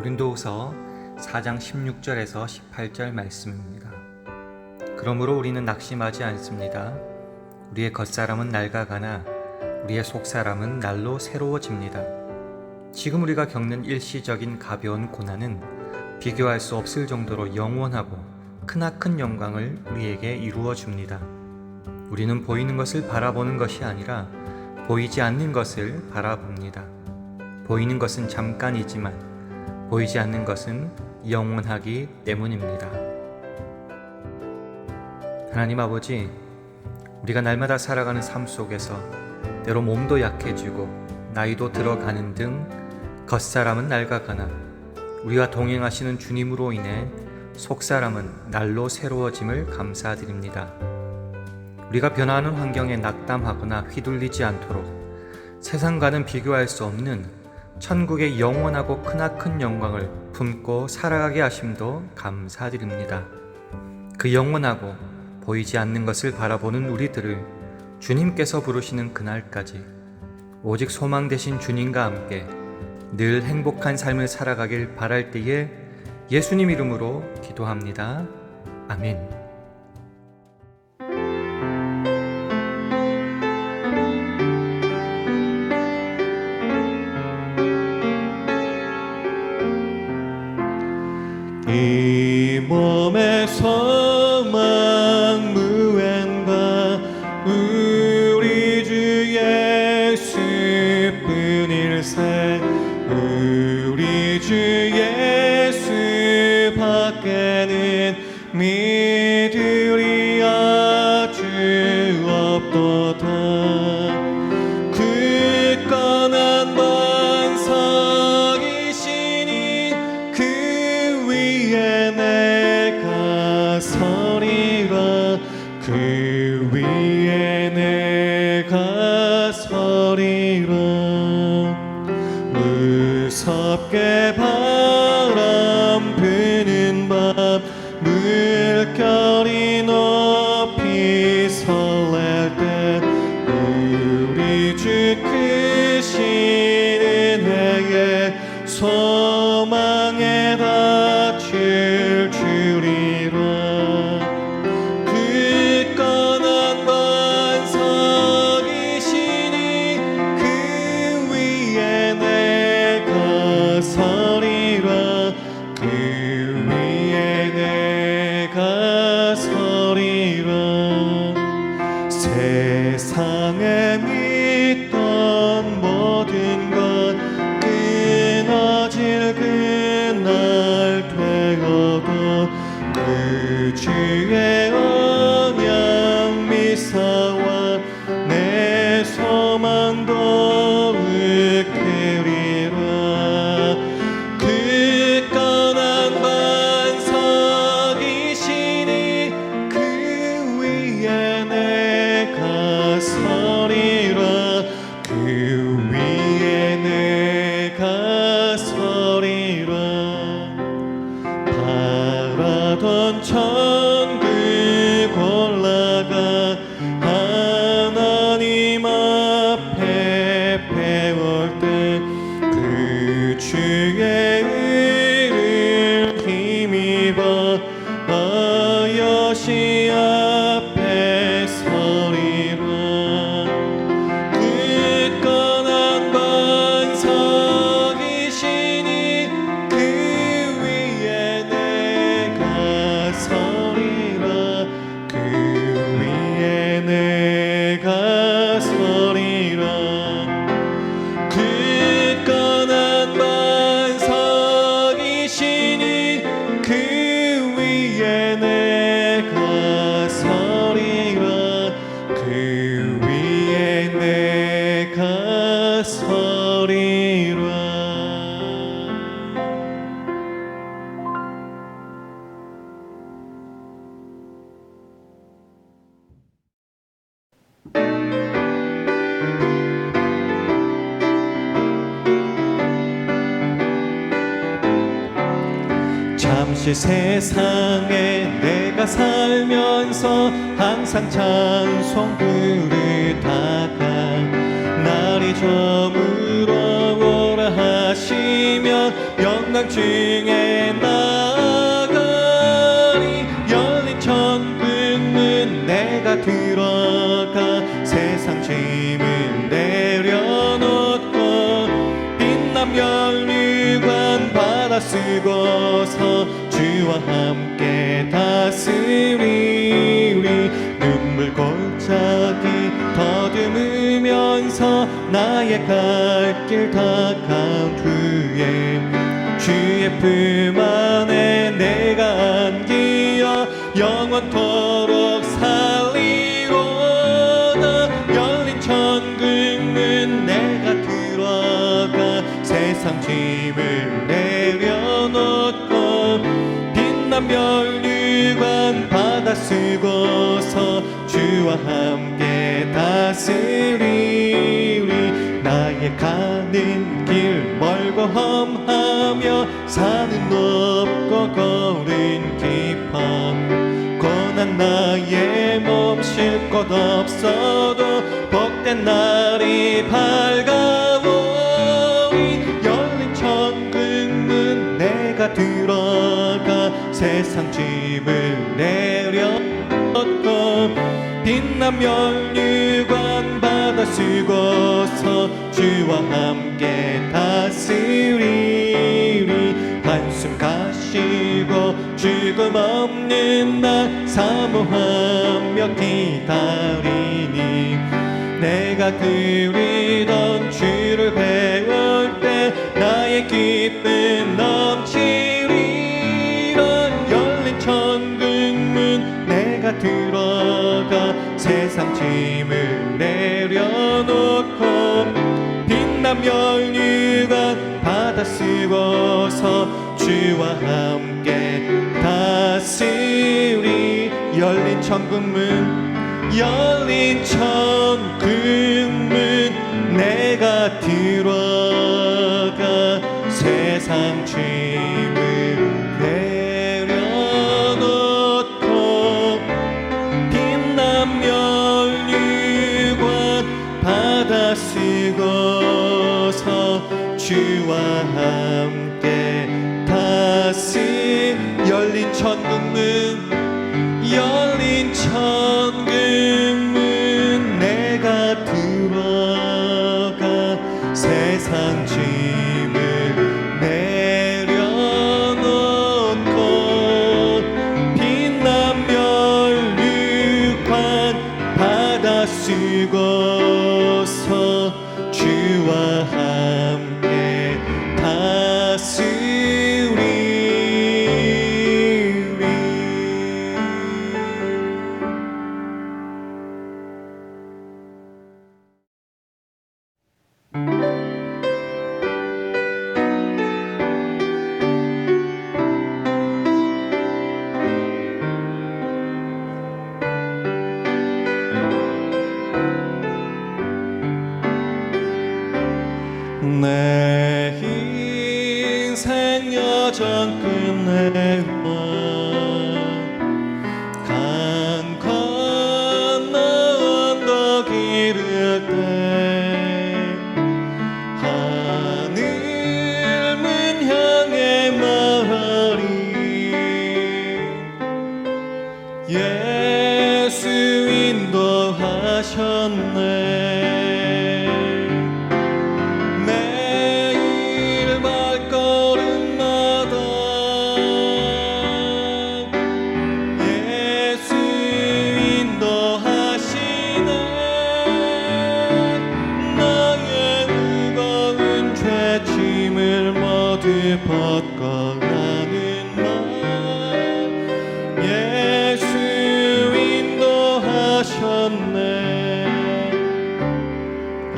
고린도후서 4장 16절에서 18절 말씀입니다. 그러므로 우리는 낙심하지 않습니다. 우리의 겉사람은 낡아가나 우리의 속사람은 날로 새로워집니다. 지금 우리가 겪는 일시적인 가벼운 고난은 비교할 수 없을 정도로 영원하고 크나큰 영광을 우리에게 이루어 줍니다. 우리는 보이는 것을 바라보는 것이 아니라 보이지 않는 것을 바라봅니다. 보이는 것은 잠깐이지만 보이지 않는 것은 영원하기 때문입니다. 하나님 아버지, 우리가 날마다 살아가는 삶 속에서 때로 몸도 약해지고 나이도 들어가는 등 겉사람은 낡아가나 우리와 동행하시는 주님으로 인해 속사람은 날로 새로워짐을 감사드립니다. 우리가 변화하는 환경에 낙담하거나 휘둘리지 않도록 세상과는 비교할 수 없는 천국의 영원하고 크나큰 영광을 품고 살아가게 하심도 감사드립니다. 그 영원하고 보이지 않는 것을 바라보는 우리들을 주님께서 부르시는 그날까지 오직 소망 되신 주님과 함께 늘 행복한 삶을 살아가길 바랄 때에 예수님 이름으로 기도합니다. 아멘. 이소 아 잠시 세상에 내가 살면서 항상 찬송 부르다가 날이 저물어 오라 하시면 영광 중에 나가리. 열린 천국 문 내가 들어가 세상 짐을 내려놓고 빛남 열류 쓰고서 주와 함께 다스리리 눈물 골짜기 더듬으면서 나의 갈 길 다가온 후에 주의 품 안에 내가 안기어 영원토록 살리로다. 열린 천국 문 내가 들어가 세상 짐을 별유관 받아 쓰고서 주와 함께 다스리리. 나의 가는 길 멀고 험하며 산은 높고 거린 깊어. 고난 나의 몸 쉴 곳 없어도 복된 날 세상 짐을 내려놓고 빛남 열류관 받아 쓰고서 주와 함께 다스리리. 한숨 가시고 죽음 없는 날 사모하며 기다리니. 내가 그리던 주를 배울 때 나의 기쁨 짐을 내려놓고 빛남 열류관 받아 쓰고서 주와 함께 다스리 열린 천국문 열린 천국문 내가 들어 열린 천국문 열린 천국문 내가 들어가 세상 짐을 내려놓고 빛남 열류관 받아 쓰고서 주와 함께 다스 내 인생 여정 끝내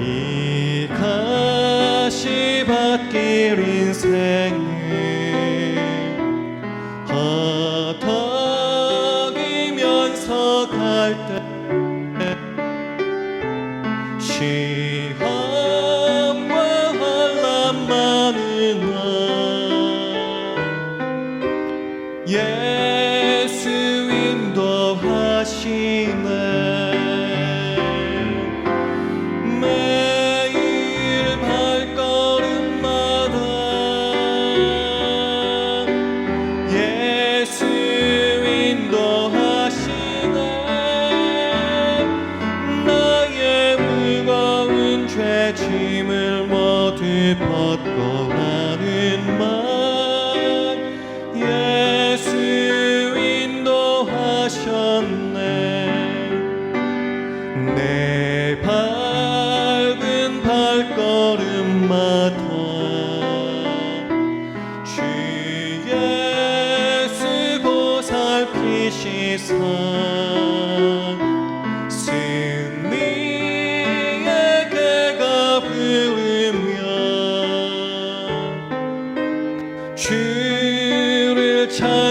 이 가시밭길 인생을 허덕이면서 갈 때 시험과 환란 많은 날 예수 인도하시네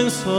주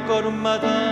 발걸음마다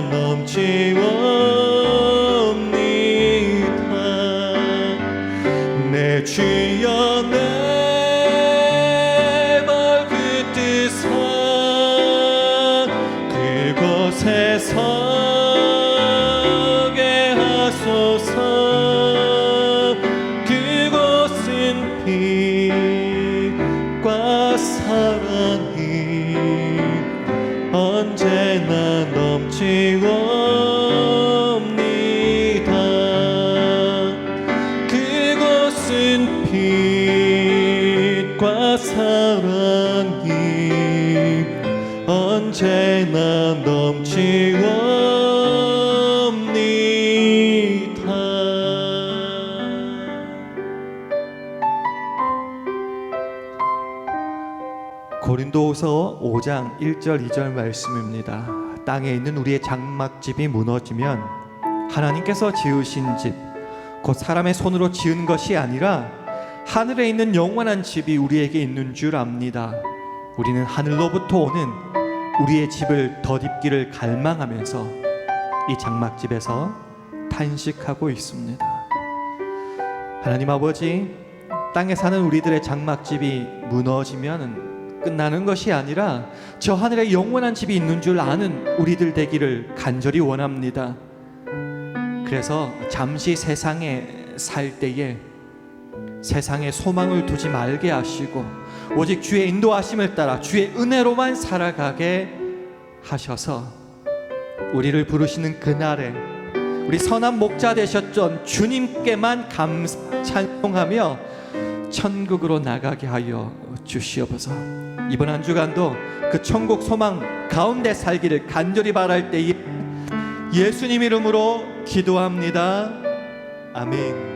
넘치옵니다. 내 주여 내 발끝에서 그곳에 서게 하소서. 그곳은 빛과 사랑이 언제나 고린도후서 5장 1절 2절 말씀입니다. 땅에 있는 우리의 장막집이 무너지면 하나님께서 지으신 집, 곧 사람의 손으로 지은 것이 아니라 하늘에 있는 영원한 집이 우리에게 있는 줄 압니다. 우리는 하늘로부터 오는 우리의 집을 덧입기를 갈망하면서 이 장막집에서 탄식하고 있습니다. 하나님 아버지, 땅에 사는 우리들의 장막집이 무너지면 끝나는 것이 아니라 저 하늘에 영원한 집이 있는 줄 아는 우리들 되기를 간절히 원합니다. 그래서 잠시 세상에 살 때에 세상에 소망을 두지 말게 하시고 오직 주의 인도하심을 따라 주의 은혜로만 살아가게 하셔서 우리를 부르시는 그날에 우리 선한 목자 되셨던 주님께만 감사 찬송하며 천국으로 나가게 하여 주시옵소서. 이번 한 주간도 그 천국 소망 가운데 살기를 간절히 바랄 때에 예수님 이름으로 기도합니다. 아멘.